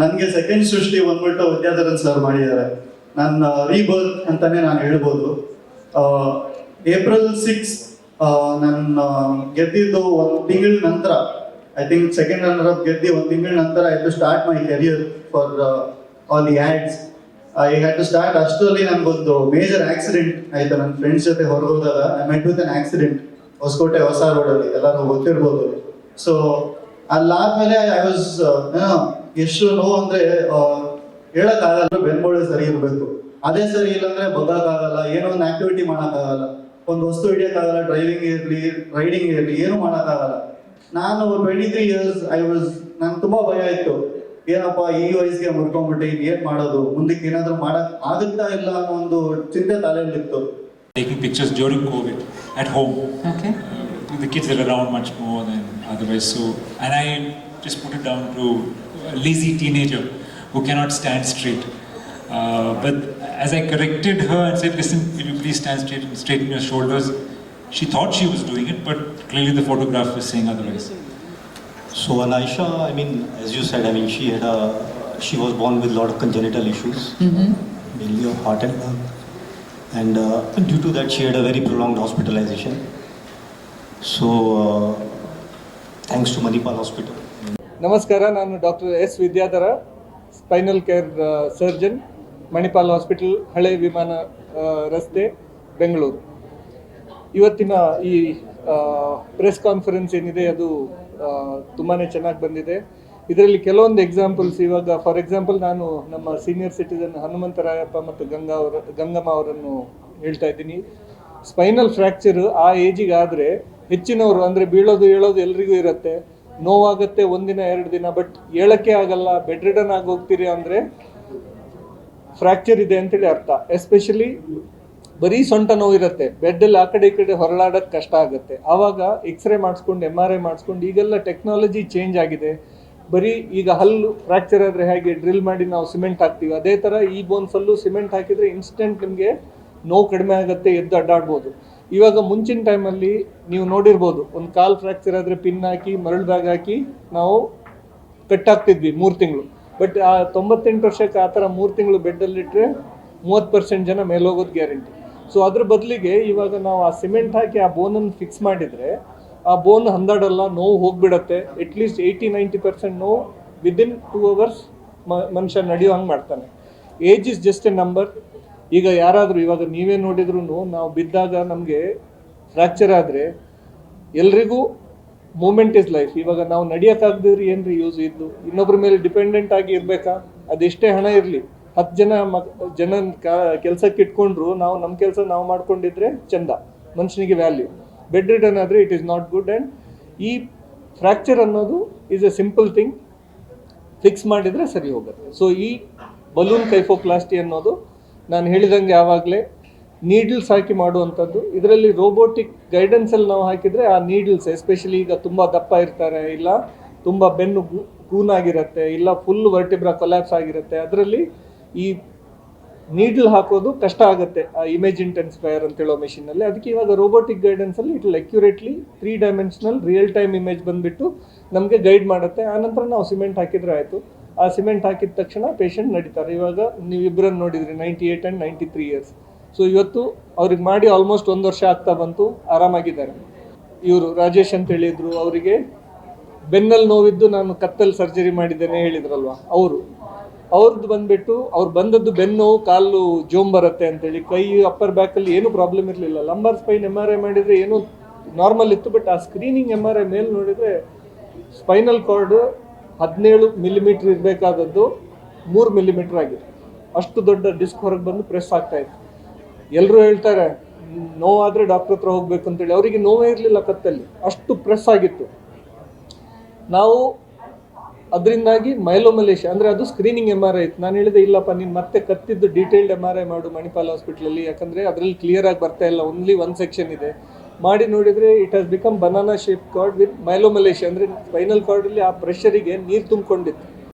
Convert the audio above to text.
ನನಗೆ ಸೆಕೆಂಡ್ ಸೃಷ್ಟಿ ಬಂದ್ಬಿಟ್ಟು ವಿದ್ಯಾಧರನ್ ಸರ್ ಮಾಡಿದ್ದಾರೆ. ನನ್ನ ರೀಬರ್ತ್ ಅಂತಾನೆ ನಾನು ಹೇಳ್ಬೋದು. ಏಪ್ರಿಲ್ ಸಿಕ್ಸ್ ನನ್ನ ಗೆದ್ದಿದ್ದು ಒಂದು ತಿಂಗಳ ನಂತರ I think second runner up ಗೆದ್ದಿ ಒಂದು ತಿಂಗಳ ನಂತರ I to start my career for all the ads I had to start ಅಷ್ಟರಲ್ಲಿ ನನಗೊಂದು ಮೇಜರ್ ಆಕ್ಸಿಡೆಂಟ್ ಆಯ್ತು. ನನ್ನ ಫ್ರೆಂಡ್ಸ್ ಜೊತೆ ಹೊರಗೋದಾಗ I met with an accident Hosakote, ಹೊಸ ರೋಡಲ್ಲಿ ಎಲ್ಲರೂ ಗೊತ್ತಿರ್ಬೋದು. ಸೊ ಅಲ್ಲಾದ್ಮೇಲೆ ಐ ವಾಸ್ ಎಷ್ಟು ನೋವು ಅಂದ್ರೆ ಹೇಳಕ್ ಹೇಳಕ್ಕಾಗಲ್ಲ ಬೆನ್ಮೂಳೆ ಸರಿ ಇರಬೇಕು ಅದೇ ಸರಿ ಇಲ್ಲಾಂದ್ರೆ ಬಗ್ಗಕ್ಕಾಗಲ್ಲ ಏನೋ ಒಂದು ಆಕ್ಟಿವಿಟಿ ಮಾಡೋಕ್ಕಾಗಲ್ಲ ಒಂದು ವಸ್ತು ಹಿಡಿಯೋಕ್ಕಾಗಲ್ಲ ಡ್ರೈವಿಂಗ್ ಇರಲಿ ರೈಡಿಂಗ್ ಇರಲಿ ಏನು ಮಾಡೋಕ್ಕಾಗಲ್ಲ ನಾನು twenty three years I was ನಂಗೆ ತುಂಬಾ ಭಯ ಇತ್ತು ಏನಪ್ಪ ಈ ವಯಸ್ಸಿಗೆ ಮುರ್ಕೊಂಡ್ಬಿಟ್ಟು ಈಗ ಏನ್ ಮಾಡೋದು ಮುಂದಕ್ಕೆ ಏನಾದರೂ ಮಾಡಕ್ ಆಗುತ್ತಾ ಇಲ್ಲ ಅನ್ನೋ ಒಂದು ಚಿಂತೆ ತಲೆಯಲ್ಲಿತ್ತು taking pictures during COVID at home. Okay. Okay the kids are around much more than otherwise. So, and I just put it down to a lazy teenager who cannot stand straight. Uh, but as I corrected her and said, "Listen, will you please stand straight and straighten your shoulders?" She thought she was doing it, but clearly the photograph was saying otherwise. So Anaisha, I mean, as you said, I mean, she had a, she was born with a lot of congenital issues, mainly of heart and lung, and uh, due to that, she had a very prolonged hospitalization. So, uh, thanks to Manipal Hospital. ನಮಸ್ಕಾರ, ನಾನು doctor S Vidyadhara, spinal care surgeon, Manipal hospital, ಹಳೆ ವಿಮಾನ ರಸ್ತೆ, ಬೆಂಗಳೂರು. ಇವತ್ತಿನ ಈ press conference ಏನಿದೆ, ಅದು ತುಂಬಾ ಚೆನ್ನಾಗಿ ಬಂದಿದೆ. ಇದರಲ್ಲಿ ಕೆಲವೊಂದು ಎಕ್ಸಾಂಪಲ್ಸ್ ಇವಾಗ ಫಾರ್ ಎಕ್ಸಾಂಪಲ್ ನಾನು ನಮ್ಮ ಸೀನಿಯರ್ ಸಿಟಿಸನ್ ಹನುಮಂತರಾಯಪ್ಪ ಮತ್ತು ಗಂಗಾ ಅವರ, ಗಂಗಮ್ಮ ಅವರನ್ನು ಹೇಳ್ತಾ ಇದ್ದೀನಿ. ಸ್ಪೈನಲ್ ಫ್ರ್ಯಾಕ್ಚರ್ ಆ ಏಜಿಗೆ ಆದರೆ ಹೆಚ್ಚಿನವರು, ಅಂದರೆ ಬೀಳೋದು, ಹೇಳೋದು ಎಲ್ರಿಗೂ ಇರುತ್ತೆ. ನೋವಾಗುತ್ತೆ ಒಂದಿನ, ಎರಡು ದಿನ ಬಟ್ ಹೇಳಕ್ಕೆ ಆಗಲ್ಲ ಬೆಡ್ ರಿಡನ್ ಆಗಿ ಹೋಗ್ತೀರಿ ಅಂದರೆ ಫ್ರ್ಯಾಕ್ಚರ್ ಇದೆ ಅಂತೇಳಿ ಅರ್ಥ. ಎಸ್ಪೆಷಲಿ ಬರೀ ಸೊಂಟ ನೋವಿರುತ್ತೆ ಬೆಡ್ಡಲ್ಲಿ ಆ ಕಡೆ ಈ ಕಡೆ ಹೊರಳಾಡೋದು ಕಷ್ಟ ಆಗುತ್ತೆ. ಆವಾಗ ಎಕ್ಸ್ರೇ ಮಾಡಿಸ್ಕೊಂಡು ಎಂ ಆರ್ ಐ ಮಾಡಿಸ್ಕೊಂಡು ಈಗೆಲ್ಲ ಟೆಕ್ನಾಲಜಿ ಚೇಂಜ್ ಆಗಿದೆ. ಬರೀ ಈಗ ಹಲ್ಲು ಫ್ರ್ಯಾಕ್ಚರ್ ಆದರೆ ಹೇಗೆ ಡ್ರಿಲ್ ಮಾಡಿ ನಾವು ಸಿಮೆಂಟ್ ಹಾಕ್ತೀವಿ. ಅದೇ ಥರ ಈ ಬೋನ್ಸಲ್ಲೂ ಸಿಮೆಂಟ್ ಹಾಕಿದರೆ ಇನ್ಸ್ಟೆಂಟ್ ನಿಮಗೆ ನೋವು ಕಡಿಮೆ ಆಗುತ್ತೆ, ಎದ್ದು ಅಡ್ಡಾಡ್ಬೋದು. ಇವಾಗ ಮುಂಚಿನ ಟೈಮಲ್ಲಿ ನೀವು ನೋಡಿರ್ಬೋದು, ಒಂದು ಕಾಲ್ ಫ್ರ್ಯಾಕ್ಚರ್ ಆದರೆ ಪಿನ್ ಹಾಕಿ, ಮರಳು ಬ್ಯಾಗ್ ಹಾಕಿ ನಾವು ಕಟ್ಟಾಗ್ತಿದ್ವಿ ಮೂರು ತಿಂಗಳು. ಬಟ್ ಆ ತೊಂಬತ್ತೆಂಟು ವರ್ಷಕ್ಕೆ ಆ ಥರ ಮೂರು ತಿಂಗಳು ಬೆಡ್ಡಲ್ಲಿಟ್ಟರೆ ಮೂವತ್ತು ಪರ್ಸೆಂಟ್ ಜನ ಮೇಲೋಗೋದು ಗ್ಯಾರಂಟಿ ಸೊ ಅದ್ರ ಬದಲಿಗೆ ಇವಾಗ ನಾವು ಆ ಸಿಮೆಂಟ್ ಹಾಕಿ ಆ ಬೋನನ್ನು ಫಿಕ್ಸ್ ಮಾಡಿದರೆ ಆ ಬೋನ್ ಹಂದಾಡಲ್ಲ, ನೋವು ಹೋಗ್ಬಿಡತ್ತೆ. At least eighty ninety percent ನೋವು ವಿದಿನ್ ಟೂ ಅವರ್ಸ್ ಮನುಷ್ಯ ನಡೆಯೋ ಹಂಗೆ ಮಾಡ್ತಾನೆ. Age is just a number ಈಗ ಯಾರಾದರೂ ಇವಾಗ ನೀವೇ ನೋಡಿದ್ರು ನಾವು ಬಿದ್ದಾಗ ನಮಗೆ ಫ್ರ್ಯಾಕ್ಚರ್ ಆದರೆ ಎಲ್ರಿಗೂ ಮೂಮೆಂಟ್ ಇಸ್ ಲೈಫ್ ಇವಾಗ ನಾವು ನಡಿಯೋಕ್ಕಾಗದಿದ್ರೆ ಏನ್ರಿ ಯೂಸ್ ಇದ್ದು? ಇನ್ನೊಬ್ಬರ ಮೇಲೆ ಡಿಪೆಂಡೆಂಟ್ ಆಗಿ ಇರಬೇಕಾ? ಅದೆಷ್ಟೇ ಹಣ ಇರಲಿ. ಹತ್ತು ಜನ ಮಕ್ ಜನ ಕೆಲಸಕ್ಕೆ ಇಟ್ಕೊಂಡ್ರು ನಾವು ನಮ್ಮ ಕೆಲಸ ನಾವು ಮಾಡ್ಕೊಂಡಿದ್ರೆ ಚಂದ. ಮನುಷ್ಯನಿಗೆ ವ್ಯಾಲ್ಯೂ ಬೆಡ್ ರಿಟರ್ನ್ ಆದರೆ it is not good and ಈ ಫ್ರ್ಯಾಕ್ಚರ್ ಅನ್ನೋದು is a simple thing fix ಮಾಡಿದರೆ ಸರಿ ಹೋಗುತ್ತೆ. ಸೊ ಈ ಬಲೂನ್ ಕೈಫೋಪ್ಲಾಸ್ಟಿ ಅನ್ನೋದು ನಾನು ಹೇಳಿದಂಗೆ ಯಾವಾಗಲೇ ನೀಡಲ್ಸ್ ಹಾಕಿ ಮಾಡುವಂಥದ್ದು. ಇದರಲ್ಲಿ ರೋಬೋಟಿಕ್ ಗೈಡೆನ್ಸಲ್ಲಿ ನಾವು ಹಾಕಿದರೆ ಆ ನೀಡಲ್ಸ್ ಎಸ್ಪೆಷಲಿ ಈಗ ತುಂಬ ದಪ್ಪ ಇರ್ತಾರೆ, ಇಲ್ಲ ತುಂಬ ಬೆನ್ನು ಕೂನಾಗಿರುತ್ತೆ ಇಲ್ಲ ಫುಲ್ ವರ್ಟಿಬ್ರಾ ಕೊಲ್ಯಾಪ್ಸ್ ಆಗಿರುತ್ತೆ, ಅದರಲ್ಲಿ ಈ ನೀಡಲ್ ಹಾಕೋದು ಕಷ್ಟ ಆಗುತ್ತೆ ಆ ಇಮೇಜ್ ಇಂಟೆನ್ಸಿಫೈಯರ್ ಅಂತ ಹೇಳೋ ಮೆಷಿನಲ್ಲಿ ಅದಕ್ಕೆ ಇವಾಗ robotic ಗೈಡೆನ್ಸಲ್ಲಿ it accurately three dimensional real time image ಬಂದುಬಿಟ್ಟು ನಮಗೆ ಗೈಡ್ ಮಾಡುತ್ತೆ. ಆನಂತರ ನಾವು ಸಿಮೆಂಟ್ ಹಾಕಿದರೆ ಆಯಿತು. ಆ ಸಿಮೆಂಟ್ ಹಾಕಿದ ತಕ್ಷಣ ಪೇಷಂಟ್ ನಡೀತಾರೆ. ಇವಾಗ ನೀವು ಇಬ್ಬರನ್ನು ನೋಡಿದ್ರಿ ninety eight and ninety three years so ಇವತ್ತು ಅವ್ರಿಗೆ ಮಾಡಿ ಆಲ್ಮೋಸ್ಟ್ ಒಂದು ವರ್ಷ ಆಗ್ತಾ ಬಂತು, ಆರಾಮಾಗಿದ್ದಾರೆ. ಇವರು ರಾಜೇಶ್ ಅಂತ ಹೇಳಿದ್ರು, ಅವರಿಗೆ ಬೆನ್ನಲ್ಲಿ ನೋವಿದ್ದು ನಾನು ಕತ್ತಲ್ಲಿ ಸರ್ಜರಿ ಮಾಡಿದ್ದೇನೆ ಹೇಳಿದ್ರಲ್ವ, ಅವರು. ಅವ್ರದ್ದು ಬಂದ್ಬಿಟ್ಟು, ಅವ್ರು ಬಂದದ್ದು ಬೆನ್ನು, ಕಾಲು ಜೋಮ್ ಬರುತ್ತೆ ಅಂತೇಳಿ, ಕೈ ಅಪ್ಪರ್ ಬ್ಯಾಕಲ್ಲಿ ಏನೂ ಪ್ರಾಬ್ಲಮ್ ಇರಲಿಲ್ಲ. Lumbar spine M R I ಮಾಡಿದರೆ ಏನೂ ನಾರ್ಮಲ್ ಇತ್ತು ಬಟ್ ಆ ಸ್ಕ್ರೀನಿಂಗ್ ಎಂ ಆರ್ ಐ ಮೇಲೆ ನೋಡಿದರೆ ಸ್ಪೈನಲ್ ಕಾರ್ಡ್ ಹದಿನೇಳು ಮಿಲಿಮೀಟ್ರ್ ಇರಬೇಕಾದದ್ದು ಮೂರು ಮಿಲಿಮೀಟ್ರ್ ಆಗಿದೆ. ಅಷ್ಟು ದೊಡ್ಡ ಡಿಸ್ಕ್ ಹೊರಗೆ ಬಂದು ಪ್ರೆಸ್ ಆಗ್ತಾ ಇತ್ತು. ಎಲ್ಲರೂ ಹೇಳ್ತಾರೆ, ನೋವಾದರೆ ಡಾಕ್ಟ್ರ್ ಹತ್ರ ಹೋಗ್ಬೇಕು ಅಂತೇಳಿ. ಅವರಿಗೆ ನೋವೇ ಇರಲಿಲ್ಲ ಕತ್ತಲ್ಲಿ. ಅಷ್ಟು ಪ್ರೆಸ್ ಆಗಿತ್ತು. ನಾವು ಅದರಿಂದಾಗಿ ಮೈಲೋಮಲೇಷ ಅಂದರೆ ಅದು ಸ್ಕ್ರೀನಿಂಗ್ ಎಂ ಆರ್ ಐ ಇತ್ತು. ನಾನು ಹೇಳಿದೆ, ಇಲ್ಲಪ್ಪ, ನೀನು ಮತ್ತೆ ಕತ್ತಿದ್ದು ಡೀಟೇಲ್ಡ್ ಎಂ ಆರ್ ಐ ಮಾಡು ಮಣಿಪಾಲ್ ಹಾಸ್ಪಿಟ್ಲಲ್ಲಿ ಯಾಕಂದರೆ ಅದರಲ್ಲಿ ಕ್ಲಿಯರಾಗಿ ಬರ್ತಾ ಇಲ್ಲ. ಓನ್ಲಿ ಒನ್ ಸೆಕ್ಷನ್ ಇದೆ. ಮಾಡಿ ನೋಡಿದರೆ it has become banana shape cord with myelomalacia ಅಂದರೆ ಸ್ಪೈನಲ್ ಕಾರ್ಡಲ್ಲಿ ಆ ಪ್ರೆಷರಿಗೆ ನೀರು ತುಂಬಿಕೊಂಡಿತ್ತು.